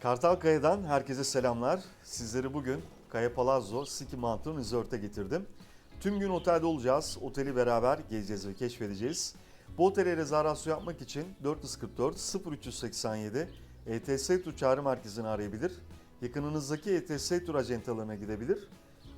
Kartalkaya'dan herkese selamlar. Sizleri bugün Kaya Palazzo City Mountain Resort'a getirdim. Tüm gün otelde olacağız. Oteli beraber gezeceğiz ve keşfedeceğiz. Bu otele rezervasyon yapmak için 444 0387 ETS Tur çağrı merkezini arayabilir. Yakınınızdaki ETS Tur acentalarına gidebilir.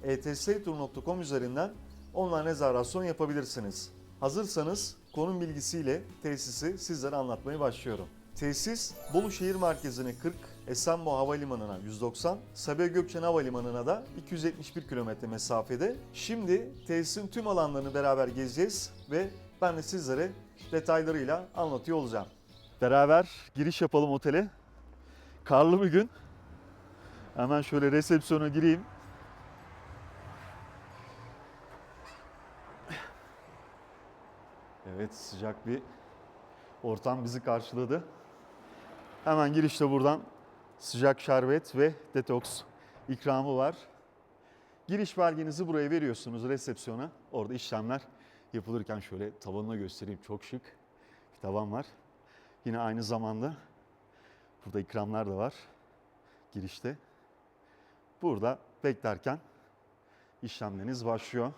E etstur.com üzerinden online rezervasyon yapabilirsiniz. Hazırsanız konum bilgisiyle tesisi sizlere anlatmaya başlıyorum. Tesis Bolu şehir merkezine 40, Esenboğa Havalimanı'na 190, Sabiha Gökçen Havalimanı'na da 271 kilometre mesafede. Şimdi tesisin tüm alanlarını beraber gezeceğiz ve ben de sizlere detaylarıyla anlatıyor olacağım. Beraber giriş yapalım otele. Karlı bir gün. Hemen şöyle resepsiyona gireyim. Evet sıcak bir ortam bizi karşıladı. Hemen girişte buradan sıcak şerbet ve detoks ikramı var. Giriş belgenizi buraya veriyorsunuz resepsiyona. Orada işlemler yapılırken şöyle tavanına göstereyim. Çok şık bir tavan var. Yine aynı zamanda burada ikramlar da var girişte. Burada beklerken işlemleriniz başlıyor.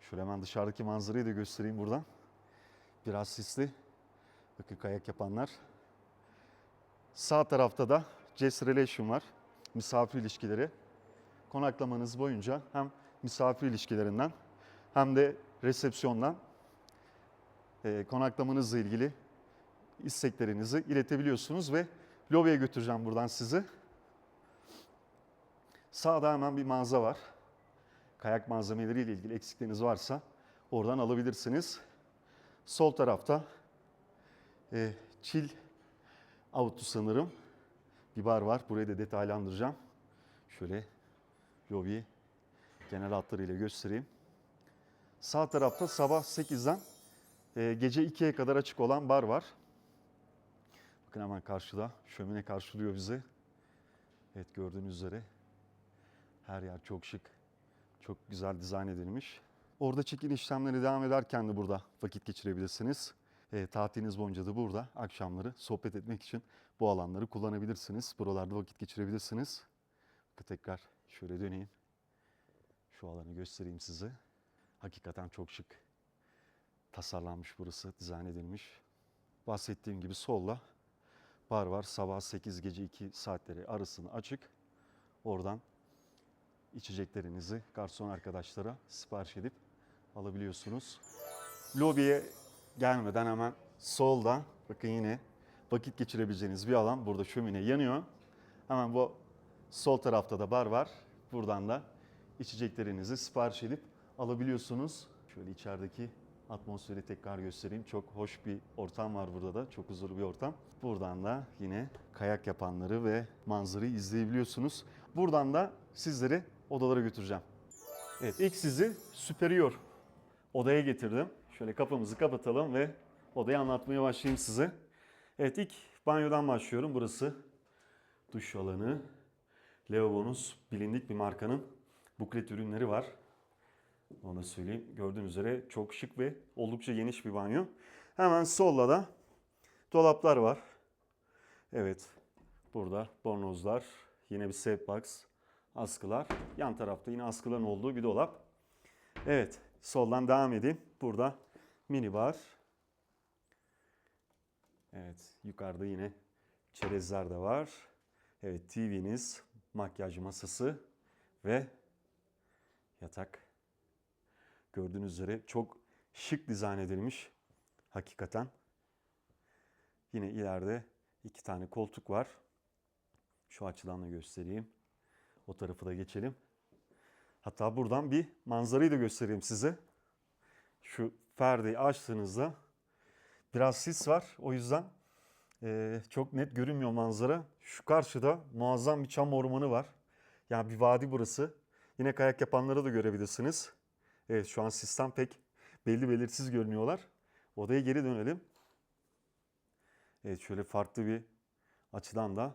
Şöyle hemen dışarıdaki manzarayı da göstereyim buradan. Biraz sisli. Bakın kayak yapanlar. Sağ tarafta da Jazz Relation var. Misafir ilişkileri. Konaklamanız boyunca hem misafir ilişkilerinden hem de resepsiyondan e, konaklamanızla ilgili isteklerinizi iletebiliyorsunuz ve lobiye götüreceğim buradan sizi. Sağda hemen bir mağaza var. Kayak malzemeleriyle ilgili eksikleriniz varsa oradan alabilirsiniz. Sol tarafta e, Chill Out'u sanırım. Bir bar var. Burayı da detaylandıracağım. Şöyle lobiyi genel hatlarıyla göstereyim. Sağ tarafta sabah 8'den e, gece 2'ye kadar açık olan bar var. Bakın hemen karşıda şömine karşılıyor bizi. Evet gördüğünüz üzere her yer çok şık. Çok güzel dizayn edilmiş. Orada çekim işlemleri devam ederken de burada vakit geçirebilirsiniz. E, tatiliniz boyunca da burada akşamları sohbet etmek için bu alanları kullanabilirsiniz. Buralarda vakit geçirebilirsiniz. Bakın tekrar şöyle döneyim. Şu alanı göstereyim size. Hakikaten çok şık tasarlanmış burası, dizayn edilmiş. Bahsettiğim gibi solla bar var. Sabah 8 gece 2 saatleri arasını açık. Oradan içeceklerinizi garson arkadaşlara sipariş edip alabiliyorsunuz. Lobiye gelmeden hemen solda bakın yine vakit geçirebileceğiniz bir alan. Burada şömine yanıyor. Hemen bu sol tarafta da bar var. Buradan da içeceklerinizi sipariş edip alabiliyorsunuz. Şöyle içerideki atmosferi tekrar göstereyim. Çok hoş bir ortam var burada da. Çok huzurlu bir ortam. Buradan da yine kayak yapanları ve manzarayı izleyebiliyorsunuz. Buradan da sizleri odalara götüreceğim. Evet ilk sizi Superior odaya getirdim. Şöyle kapımızı kapatalım ve odayı anlatmaya başlayayım size. Evet ilk banyodan başlıyorum. Burası duş alanı. Lavabonuz bilindik bir markanın buklet ürünleri var. Onu da söyleyeyim. Gördüğünüz üzere çok şık ve oldukça geniş bir banyo. Hemen solda da dolaplar var. Evet. Burada bornozlar. Yine bir set box. Askılar. Yan tarafta yine askıların olduğu bir dolap. Evet. Soldan devam edeyim. Burada mini bar. Evet. Yukarıda yine çerezler de var. Evet. TV'niz, makyaj masası ve yatak. Gördüğünüz üzere çok şık dizayn edilmiş. Hakikaten. Yine ileride iki tane koltuk var. Şu açıdan da göstereyim. O tarafı da geçelim. Hatta buradan bir manzarayı da göstereyim size. Şu perdeyi açtığınızda biraz sis var. O yüzden eee, çok net görünmüyor manzara. Şu karşıda muazzam bir çam ormanı var. Yani bir vadi burası. Yine kayak yapanları da görebilirsiniz. Evet şu an sistem pek belli belirsiz görünüyorlar. Odaya geri dönelim. Evet şöyle farklı bir açıdan da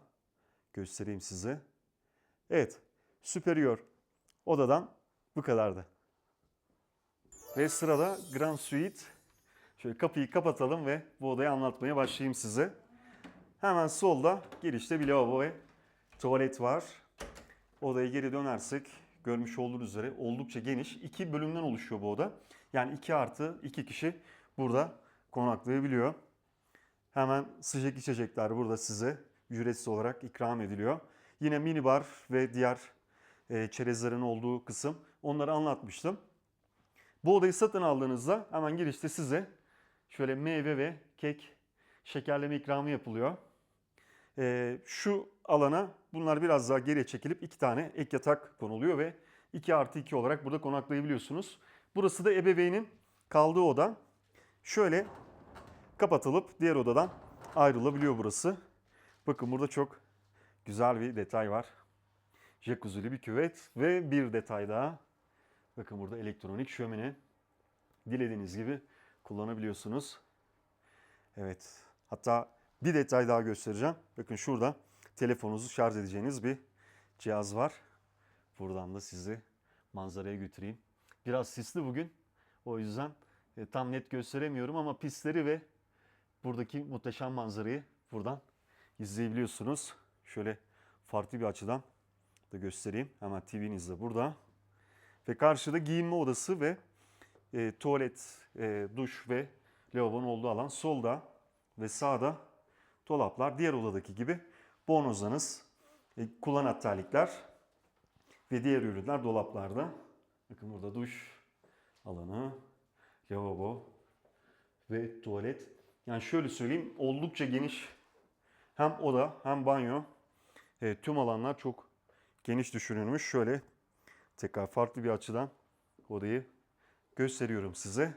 göstereyim size. Evet Superior odadan bu kadardı. Ve sırada Grand Suite. Şöyle kapıyı kapatalım ve bu odayı anlatmaya başlayayım size. Hemen solda girişte bir lavabo ve Tuvalet var. Odaya geri dönersek görmüş olduğunuz üzere oldukça geniş. iki bölümden oluşuyor bu oda. Yani 2 artı 2 kişi burada konaklayabiliyor. Hemen sıcak içecekler burada size ücretsiz olarak ikram ediliyor. Yine minibar ve diğer e, çerezlerin olduğu kısım onları anlatmıştım. Bu odayı satın aldığınızda hemen girişte size şöyle meyve ve kek şekerleme ikramı yapılıyor. E, şu alana bunlar biraz daha geriye çekilip iki tane ek yatak konuluyor ve 2 artı 2 olarak burada konaklayabiliyorsunuz. Burası da ebeveynin kaldığı oda. Şöyle kapatılıp diğer odadan ayrılabiliyor burası. Bakın burada çok güzel bir detay var. Jacuzzi'li bir küvet ve bir detay daha. Bakın burada elektronik şömine. Dilediğiniz gibi kullanabiliyorsunuz. Evet. Hatta bir detay daha göstereceğim. Bakın şurada telefonunuzu şarj edeceğiniz bir cihaz var. Buradan da sizi manzaraya götüreyim. Biraz sisli bugün. O yüzden e, tam net gösteremiyorum ama pistleri ve buradaki muhteşem manzarayı buradan izleyebiliyorsunuz. Şöyle farklı bir açıdan da göstereyim. Hemen TV'niz de burada. Ve karşıda giyinme odası ve e, tuvalet, e, duş ve lavabonun olduğu alan solda ve sağda dolaplar diğer odadaki gibi bornozlarınız, e, kullanat terlikler ve diğer ürünler dolaplarda. Bakın burada duş alanı, lavabo ve tuvalet. Yani şöyle söyleyeyim oldukça geniş hem oda hem banyo e, tüm alanlar çok geniş düşünülmüş. Şöyle tekrar farklı bir açıdan odayı gösteriyorum size.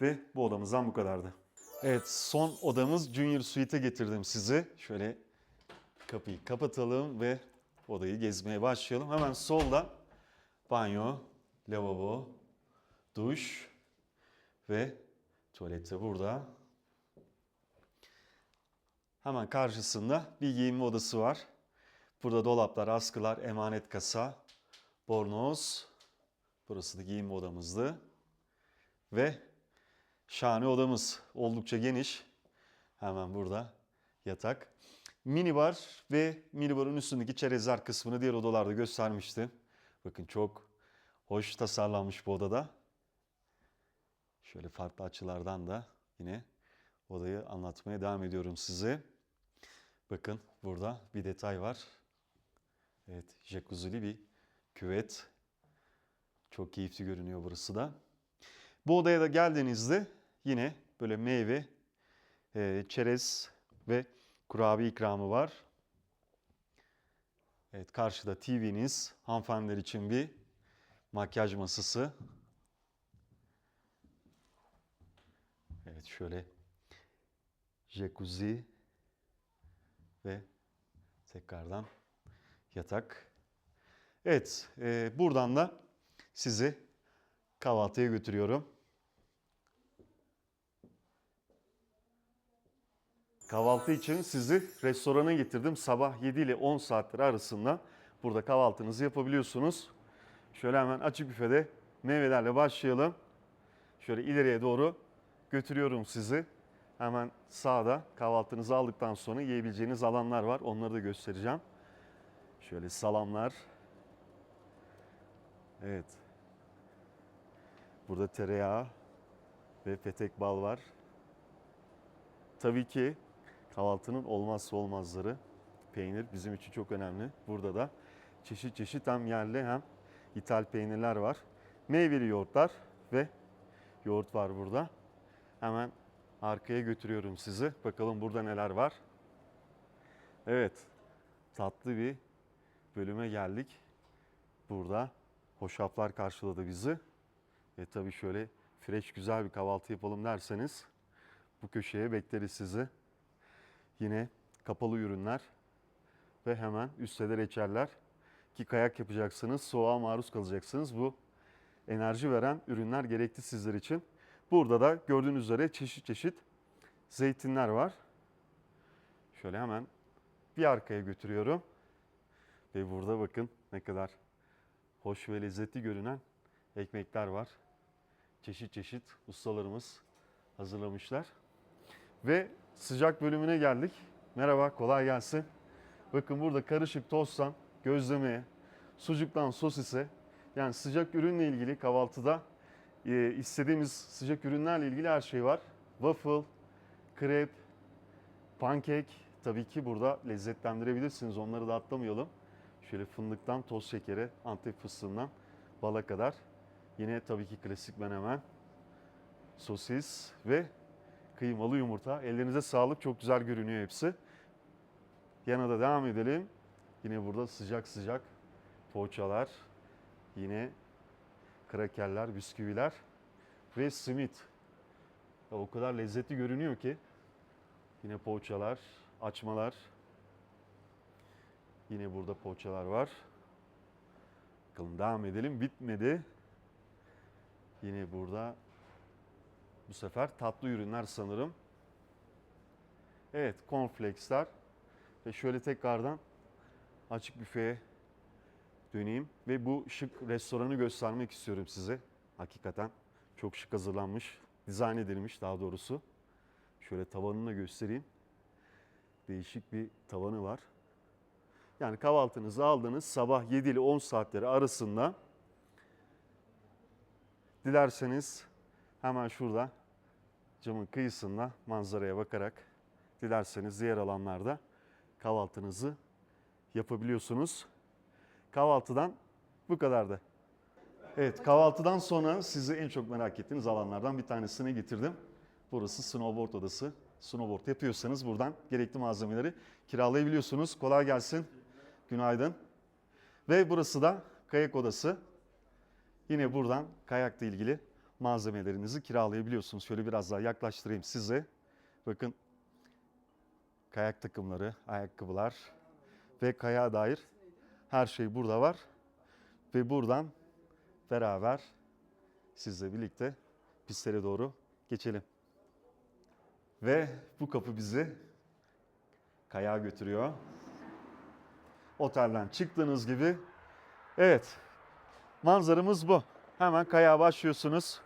Ve bu odamızdan bu kadardı. Evet son odamız Junior Suite'e getirdim sizi. Şöyle kapıyı kapatalım ve odayı gezmeye başlayalım. Hemen solda banyo, lavabo, duş ve tuvalette burada. Hemen karşısında bir giyinme odası var. Burada dolaplar, askılar, emanet kasa, bornoz. Burası da giyinme odamızdı. Ve şahane odamız. Oldukça geniş. Hemen burada yatak. Minibar ve minibarın üstündeki çerezler kısmını diğer odalarda göstermiştim. Bakın çok hoş tasarlanmış bu odada. Şöyle farklı açılardan da yine odayı anlatmaya devam ediyorum size. Bakın burada bir detay var. Evet, jacuzzi'li bir küvet. Çok keyifli görünüyor burası da. Bu odaya da geldiğinizde yine böyle meyve, e, çerez ve kurabiye ikramı var. Evet, karşıda TV'niz, hanımefendiler için bir makyaj masası. Evet, şöyle jacuzzi ve tekrardan yatak. Evet, e, buradan da sizi kahvaltıya götürüyorum. Kahvaltı için sizi restorana getirdim. Sabah 7 ile 10 saatleri arasında burada kahvaltınızı yapabiliyorsunuz. Şöyle hemen açık büfede meyvelerle başlayalım. Şöyle ileriye doğru götürüyorum sizi. Hemen sağda kahvaltınızı aldıktan sonra yiyebileceğiniz alanlar var. Onları da göstereceğim. Şöyle salamlar. Evet. Burada tereyağı ve petek bal var. Tabii ki kahvaltının olmazsa olmazları peynir bizim için çok önemli. Burada da çeşit çeşit hem yerli hem ithal peynirler var. Meyveli yoğurtlar ve yoğurt var burada. Hemen arkaya götürüyorum sizi. Bakalım burada neler var. Evet. Tatlı bir bölüme geldik. Burada hoşaflar karşıladı bizi. E tabii şöyle fresh güzel bir kahvaltı yapalım derseniz bu köşeye bekleriz sizi. Yine kapalı ürünler ve hemen üstte de reçeller ki kayak yapacaksınız, soğuğa maruz kalacaksınız. Bu enerji veren ürünler gerekli sizler için. Burada da gördüğünüz üzere çeşit çeşit zeytinler var. Şöyle hemen bir arkaya götürüyorum. Ve burada bakın ne kadar hoş ve lezzetli görünen ekmekler var. Çeşit çeşit ustalarımız hazırlamışlar. Ve sıcak bölümüne geldik. Merhaba, kolay gelsin. Bakın burada karışık tosttan gözlemeye, sucuktan sosise yani sıcak ürünle ilgili kahvaltıda e, istediğimiz sıcak ürünlerle ilgili her şey var. Waffle, krep, pankek tabii ki burada lezzetlendirebilirsiniz. Onları da atlamayalım. Şöyle fındıktan toz şekere, antep fıstığından bala kadar. Yine tabii ki klasik menemen, sosis ve kıymalı yumurta. Ellerinize sağlık. Çok güzel görünüyor hepsi. Yana da devam edelim. Yine burada sıcak sıcak poğaçalar. Yine krakerler, bisküviler ve simit. Ya o kadar lezzetli görünüyor ki. Yine poğaçalar, açmalar. Yine burada poğaçalar var. Bakalım devam edelim. Bitmedi. Yine burada bu sefer tatlı ürünler sanırım. Evet, cornflakesler. Ve şöyle tekrardan açık büfeye döneyim. Ve bu şık restoranı göstermek istiyorum size. Hakikaten çok şık hazırlanmış, dizayn edilmiş daha doğrusu. Şöyle tavanını göstereyim. Değişik bir tavanı var. Yani kahvaltınızı aldınız sabah 7 ile 10 saatleri arasında. Dilerseniz hemen şurada camın kıyısında manzaraya bakarak dilerseniz diğer alanlarda kahvaltınızı yapabiliyorsunuz. Kahvaltıdan bu kadardı. Evet kahvaltıdan sonra sizi en çok merak ettiğiniz alanlardan bir tanesine getirdim. Burası snowboard odası. Snowboard yapıyorsanız buradan gerekli malzemeleri kiralayabiliyorsunuz. Kolay gelsin. Günaydın. Ve burası da kayak odası. Yine buradan kayakla ilgili malzemelerinizi kiralayabiliyorsunuz. Şöyle biraz daha yaklaştırayım size. Bakın kayak takımları, ayakkabılar ve kayağa dair her şey burada var. Ve buradan beraber sizle birlikte pistlere doğru geçelim. Ve bu kapı bizi kayağa götürüyor. Otelden çıktığınız gibi evet manzaramız bu. Hemen kayağa başlıyorsunuz.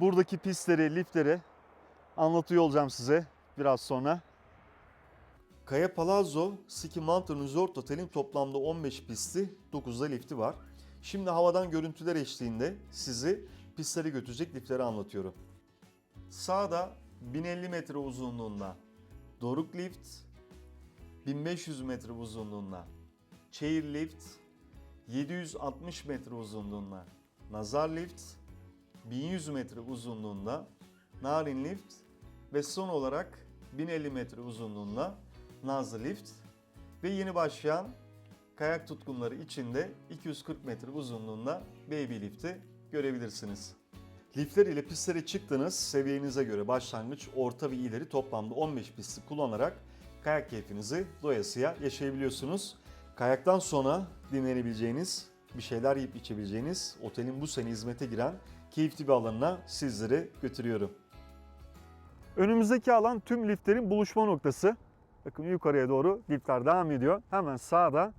Buradaki pistleri, liftleri anlatıyor olacağım size biraz sonra. Kaya Palazzo Ski Mountain Resort Otel'in toplamda 15 pisti, 9'da lifti var. Şimdi havadan görüntüler eşliğinde sizi pistlere götürecek liftleri anlatıyorum. Sağda 1050 metre uzunluğunda Doruk Lift, 1500 metre uzunluğunda. Chair Lift, 760 metre uzunluğunda. Nazar Lift, 1100 metre uzunluğunda. Narin Lift ve son olarak 1050 metre uzunluğunda Nazlı Lift. Ve yeni başlayan kayak tutkunları için de 240 metre uzunluğunda Baby Lift'i görebilirsiniz. Liftler ile pistlere çıktığınız seviyenize göre başlangıç, orta ve ileri toplamda 15 pisti kullanarak kayak keyfinizi doyasıya yaşayabiliyorsunuz. Kayaktan sonra dinlenebileceğiniz, bir şeyler yiyip içebileceğiniz otelin bu sene hizmete giren keyifli bir alanına sizleri götürüyorum. Önümüzdeki alan tüm liftlerin buluşma noktası. Bakın yukarıya doğru liftler devam ediyor. Hemen sağda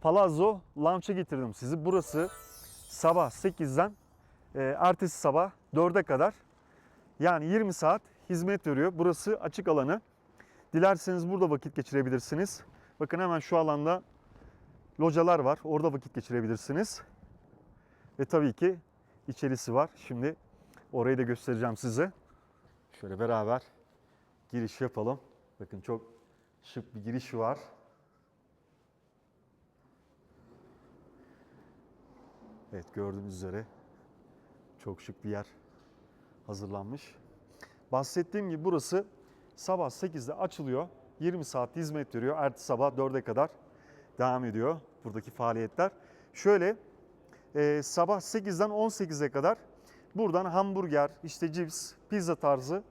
Palazzo Lounge'a getirdim sizi. Burası sabah 8'den e, ertesi sabah 4'e kadar yani 20 saat hizmet veriyor. Burası açık alanı. Dilerseniz burada vakit geçirebilirsiniz. Bakın hemen şu alanda localar var. Orada vakit geçirebilirsiniz. Ve tabii ki içerisi var. Şimdi orayı da göstereceğim size. Şöyle beraber giriş yapalım. Bakın çok şık bir giriş var. Evet gördüğünüz üzere çok şık bir yer hazırlanmış. Bahsettiğim gibi burası sabah 8'de açılıyor. 20 saat hizmet veriyor. Ertesi sabah 4'e kadar devam ediyor buradaki faaliyetler. Şöyle e, sabah 8'den 18'e kadar buradan hamburger, işte cips, pizza tarzı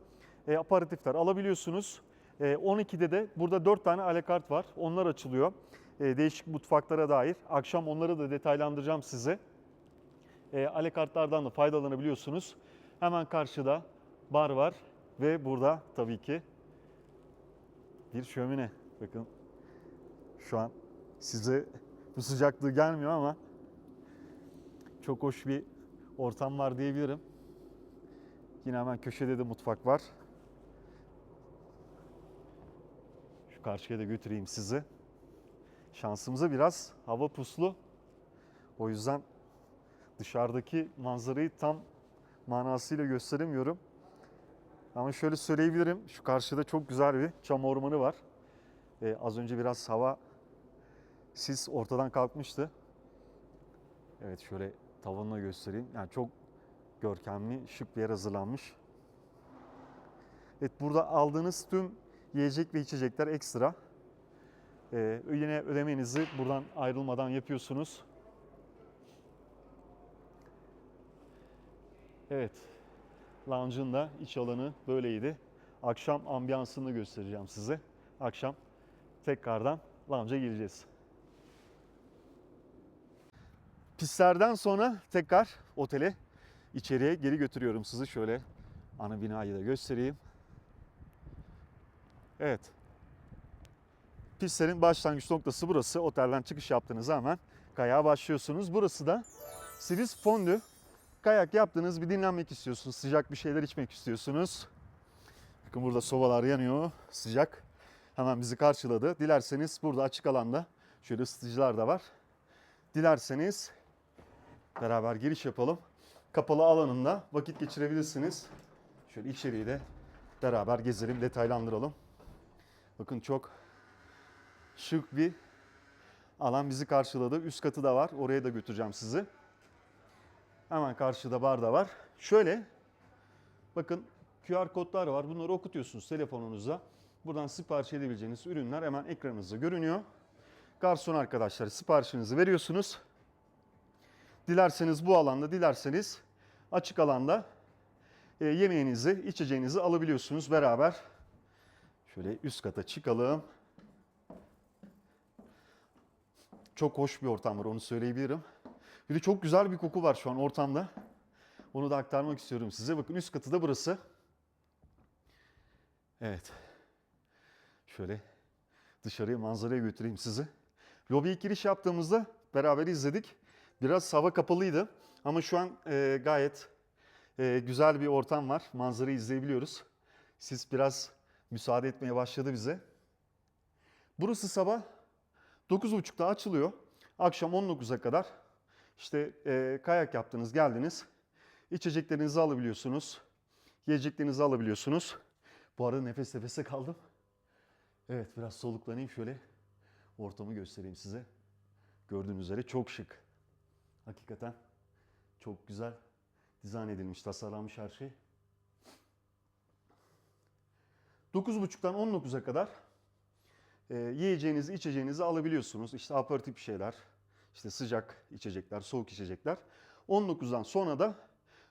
e, aparatifler alabiliyorsunuz. E, 12'de de burada 4 tane alakart var. Onlar açılıyor. E, değişik mutfaklara dair. Akşam onları da detaylandıracağım size. E, alekartlardan da faydalanabiliyorsunuz. Hemen karşıda bar var ve burada tabii ki bir şömine. Bakın şu an size bu sıcaklığı gelmiyor ama çok hoş bir ortam var diyebilirim. Yine hemen köşede de mutfak var. Şu karşıya da götüreyim sizi. Şansımıza biraz hava puslu. O yüzden dışarıdaki manzarayı tam manasıyla gösteremiyorum. Ama şöyle söyleyebilirim. Şu karşıda çok güzel bir çam ormanı var. Ee, az önce biraz hava sis ortadan kalkmıştı. Evet şöyle tavanına göstereyim. Yani çok görkemli, şık bir yer hazırlanmış. Evet burada aldığınız tüm yiyecek ve içecekler ekstra. Ee, yine ödemenizi buradan ayrılmadan yapıyorsunuz. Evet. Lounge'ın da iç alanı böyleydi. Akşam ambiyansını göstereceğim size. Akşam tekrardan lounge'a gireceğiz. Pistlerden sonra tekrar otele içeriye geri götürüyorum sizi. Şöyle ana binayı da göstereyim. Evet. Pistlerin başlangıç noktası burası. Otelden çıkış yaptığınız hemen kayağa başlıyorsunuz. Burası da Swiss Fondü. Kayak yaptınız, bir dinlenmek istiyorsunuz, sıcak bir şeyler içmek istiyorsunuz. Bakın burada sobalar yanıyor, sıcak. Hemen bizi karşıladı. Dilerseniz burada açık alanda şöyle ısıtıcılar da var. Dilerseniz beraber giriş yapalım. Kapalı alanında vakit geçirebilirsiniz. Şöyle içeriği de beraber gezelim, detaylandıralım. Bakın çok şık bir alan bizi karşıladı. Üst katı da var. Oraya da götüreceğim sizi. Hemen karşıda bar da var. Şöyle bakın QR kodlar var. Bunları okutuyorsunuz telefonunuzda. Buradan sipariş edebileceğiniz ürünler hemen ekranınızda görünüyor. Garson arkadaşlar siparişinizi veriyorsunuz. Dilerseniz bu alanda, dilerseniz açık alanda e, yemeğinizi, içeceğinizi alabiliyorsunuz beraber. Şöyle üst kata çıkalım. Çok hoş bir ortam var onu söyleyebilirim. Bir de çok güzel bir koku var şu an ortamda. Onu da aktarmak istiyorum size. Bakın üst katı da burası. Evet. Şöyle dışarıya manzaraya götüreyim sizi. Lobiye giriş yaptığımızda beraber izledik. Biraz hava kapalıydı ama şu an e, gayet e, güzel bir ortam var. Manzarayı izleyebiliyoruz. Siz biraz müsaade etmeye başladı bize. Burası sabah 9.30'da açılıyor. Akşam 19'a kadar işte e, kayak yaptınız, geldiniz. İçeceklerinizi alabiliyorsunuz. Yiyeceklerinizi alabiliyorsunuz. Bu arada nefes nefese kaldım. Evet biraz soluklanayım şöyle. Ortamı göstereyim size. Gördüğünüz üzere çok şık. Hakikaten çok güzel dizayn edilmiş, tasarlanmış her şey. 9.30'dan 19'a kadar e, yiyeceğinizi, içeceğinizi alabiliyorsunuz. İşte aperatif şeyler, işte sıcak içecekler, soğuk içecekler. 19'dan sonra da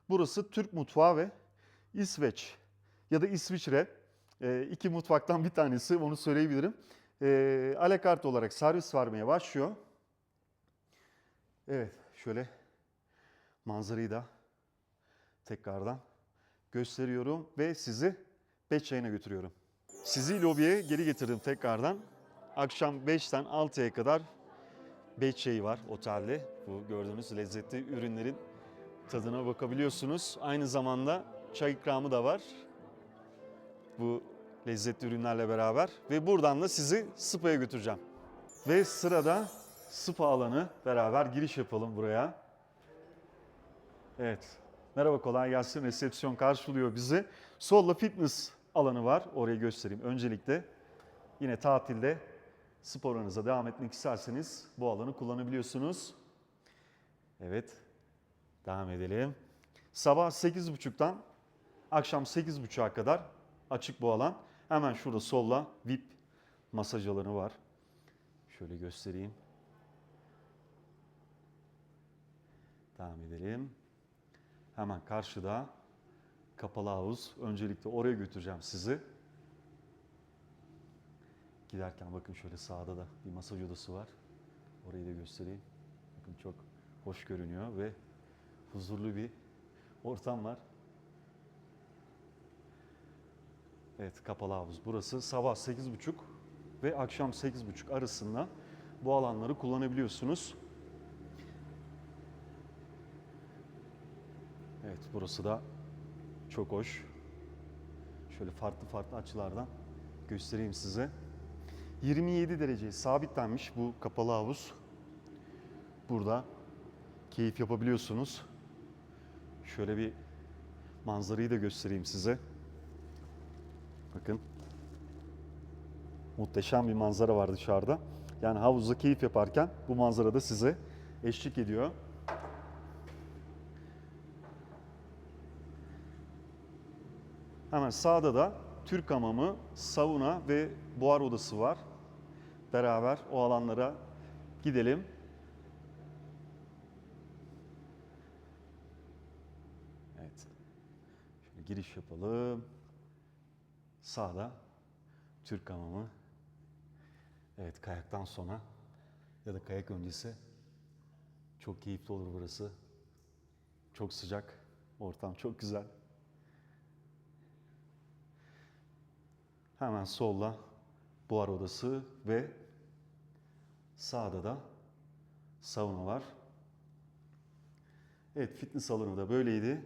burası Türk mutfağı ve İsveç ya da İsviçre e, iki mutfaktan bir tanesi onu söyleyebilirim. E, alakart olarak servis vermeye başlıyor. Evet şöyle manzarayı da tekrardan gösteriyorum ve sizi beş çayına götürüyorum. Sizi lobiye geri getirdim tekrardan. Akşam 5'ten 6'ya kadar beş çayı var otelde. Bu gördüğünüz lezzetli ürünlerin tadına bakabiliyorsunuz. Aynı zamanda çay ikramı da var. Bu lezzetli ürünlerle beraber. Ve buradan da sizi spa'ya götüreceğim. Ve sırada spa alanı beraber giriş yapalım buraya. Evet. Merhaba kolay gelsin. Resepsiyon karşılıyor bizi. Solda fitness alanı var. Orayı göstereyim öncelikle. Yine tatilde sporunuza devam etmek isterseniz bu alanı kullanabiliyorsunuz. Evet. Devam edelim. Sabah 8.30'dan akşam 8.30'a kadar açık bu alan. Hemen şurada solda VIP masaj alanı var. Şöyle göstereyim. Devam edelim. Hemen karşıda kapalı havuz. Öncelikle oraya götüreceğim sizi. Giderken bakın şöyle sağda da bir masaj odası var. Orayı da göstereyim. Bakın çok hoş görünüyor ve huzurlu bir ortam var. Evet kapalı havuz burası. Sabah 8.30 ve akşam 8.30 arasında bu alanları kullanabiliyorsunuz. Evet burası da çok hoş. Şöyle farklı farklı açılardan göstereyim size. 27 derece sabitlenmiş bu kapalı havuz. Burada keyif yapabiliyorsunuz. Şöyle bir manzarayı da göstereyim size. Bakın. Muhteşem bir manzara var dışarıda. Yani havuzda keyif yaparken bu manzara da size eşlik ediyor. Hemen sağda da Türk hamamı, sauna ve buhar odası var. Beraber o alanlara gidelim. Evet. Şöyle giriş yapalım. Sağda Türk hamamı. Evet kayaktan sonra ya da kayak öncesi çok keyifli olur burası. Çok sıcak. Ortam çok güzel. Hemen solda buhar odası ve sağda da sauna var. Evet fitness salonu da böyleydi.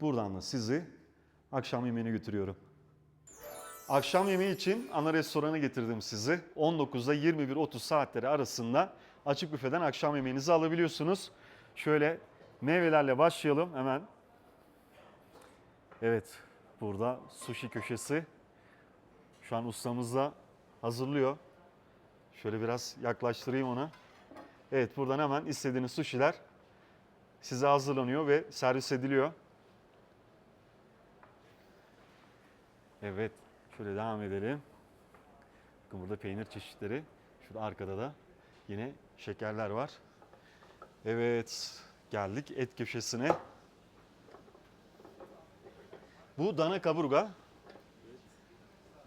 Buradan da sizi akşam yemeğine götürüyorum. Akşam yemeği için ana restorana getirdim sizi. 19'da 21.30 saatleri arasında açık büfeden akşam yemeğinizi alabiliyorsunuz. Şöyle meyvelerle başlayalım hemen. Evet burada sushi köşesi. Şu an ustamız da hazırlıyor. Şöyle biraz yaklaştırayım ona. Evet buradan hemen istediğiniz sushi'ler size hazırlanıyor ve servis ediliyor. Evet şöyle devam edelim. Bakın burada peynir çeşitleri. Şurada arkada da yine şekerler var. Evet geldik et köşesine. Bu dana kaburga.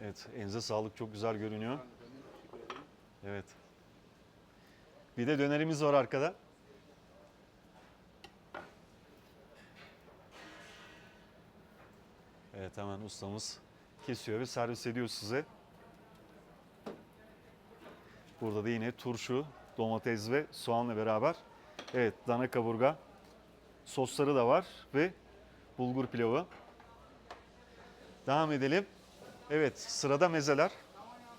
Evet, elinize sağlık. Çok güzel görünüyor. Evet. Bir de dönerimiz var arkada. Evet, hemen ustamız kesiyor ve servis ediyor size. Burada da yine turşu, domates ve soğanla beraber. Evet, dana kaburga. Sosları da var ve bulgur pilavı. Devam edelim. Evet sırada mezeler.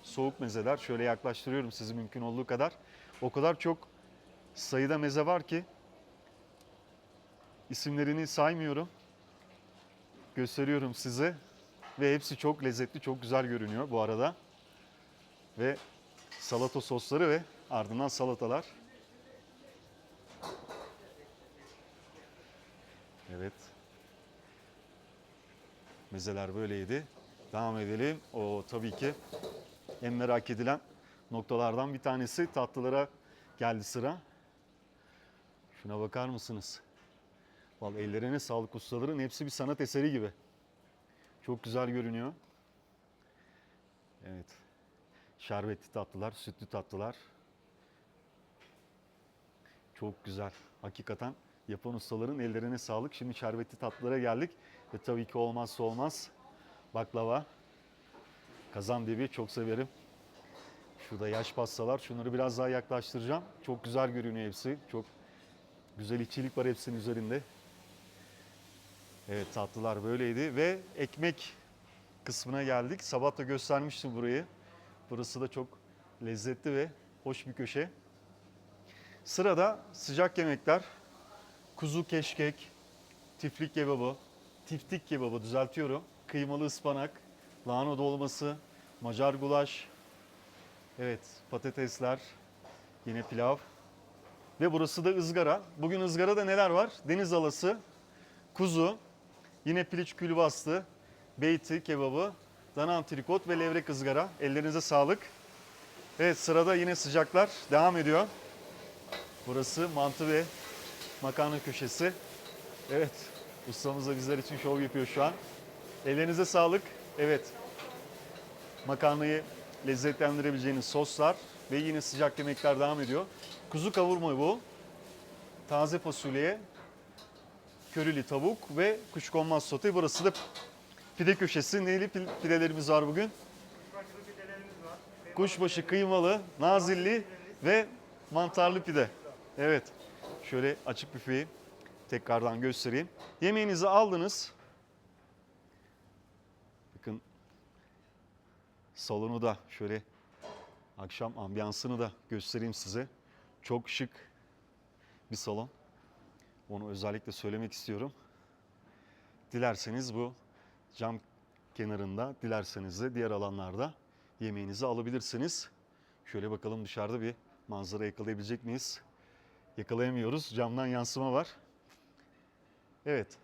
Soğuk mezeler. Şöyle yaklaştırıyorum sizi mümkün olduğu kadar. O kadar çok sayıda meze var ki isimlerini saymıyorum. Gösteriyorum size. Ve hepsi çok lezzetli, çok güzel görünüyor bu arada. Ve salata sosları ve ardından salatalar. Evet. Mezeler böyleydi. Devam edelim. O tabii ki en merak edilen noktalardan bir tanesi tatlılara geldi sıra. Şuna bakar mısınız? Vallahi ellerine sağlık ustaların hepsi bir sanat eseri gibi. Çok güzel görünüyor. Evet. Şerbetli tatlılar, sütlü tatlılar. Çok güzel. Hakikaten yapan ustaların ellerine sağlık. Şimdi şerbetli tatlılara geldik. Ve tabii ki olmazsa olmaz baklava. Kazandibi çok severim. Şurada yaş pastalar. Şunları biraz daha yaklaştıracağım. Çok güzel görünüyor hepsi. Çok güzel içilik var hepsinin üzerinde. Evet tatlılar böyleydi ve ekmek kısmına geldik. Sabah da göstermiştim burayı. Burası da çok lezzetli ve hoş bir köşe. Sırada sıcak yemekler. Kuzu keşkek, tiflik kebabı, tiftik kebabı düzeltiyorum. Kıymalı ıspanak, lahana dolması, macar gulaş, evet patatesler, yine pilav. Ve burası da ızgara. Bugün ızgarada neler var? Deniz alası, kuzu, yine piliç külbastı, beyti kebabı, dana antrikot ve levrek ızgara. Ellerinize sağlık. Evet sırada yine sıcaklar devam ediyor. Burası mantı ve makarna köşesi. Evet ustamız da bizler için şov yapıyor şu an. Ellerinize sağlık. Evet makarnayı lezzetlendirebileceğiniz soslar ve yine sıcak yemekler devam ediyor. Kuzu kavurma bu. Taze fasulye, körili tavuk ve kuşkonmaz sote. Burası da pide köşesi. Neyli pidelerimiz var bugün? Kuşbaşı kıymalı, nazilli ve mantarlı pide. Evet. Şöyle açık büfeyi tekrardan göstereyim. Yemeğinizi aldınız. Bakın salonu da şöyle Akşam ambiyansını da göstereyim size. Çok şık bir salon. Onu özellikle söylemek istiyorum. Dilerseniz bu cam kenarında, dilerseniz de diğer alanlarda yemeğinizi alabilirsiniz. Şöyle bakalım dışarıda bir manzara yakalayabilecek miyiz? Yakalayamıyoruz. Camdan yansıma var. Evet.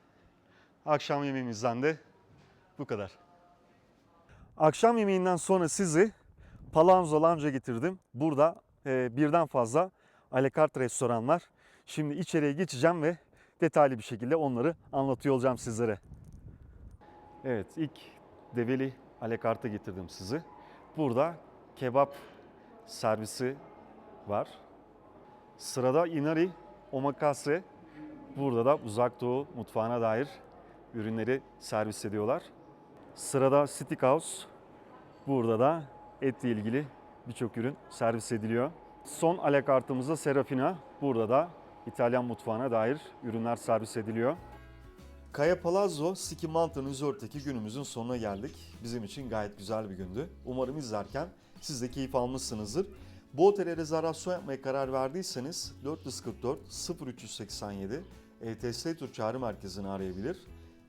Akşam yemeğimizden de bu kadar. Akşam yemeğinden sonra sizi Palazzo Lounge'a getirdim. Burada e, birden fazla alakart restoran var. Şimdi içeriye geçeceğim ve detaylı bir şekilde onları anlatıyor olacağım sizlere. Evet ilk Develi alakarta getirdim sizi. Burada kebap servisi var. Sırada inari omakase. Burada da uzak doğu mutfağına dair ürünleri servis ediyorlar. Sırada Steakhouse. Burada da etle ilgili birçok ürün servis ediliyor. Son alakartımızda Serafina. Burada da İtalyan mutfağına dair ürünler servis ediliyor. Kaya Palazzo Ski Mountain Resort'taki günümüzün sonuna geldik. Bizim için gayet güzel bir gündü. Umarım izlerken siz de keyif almışsınızdır. Bu otele rezervasyon yapmaya karar verdiyseniz 444 0387 ETS Tur çağrı merkezini arayabilir.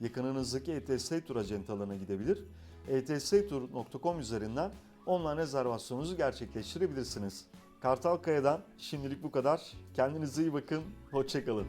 Yakınınızdaki ETS Tur acentalarına gidebilir. etstur.com üzerinden online rezervasyonunuzu gerçekleştirebilirsiniz. Kartal Kaya'dan şimdilik bu kadar. Kendinize iyi bakın. Hoşçakalın.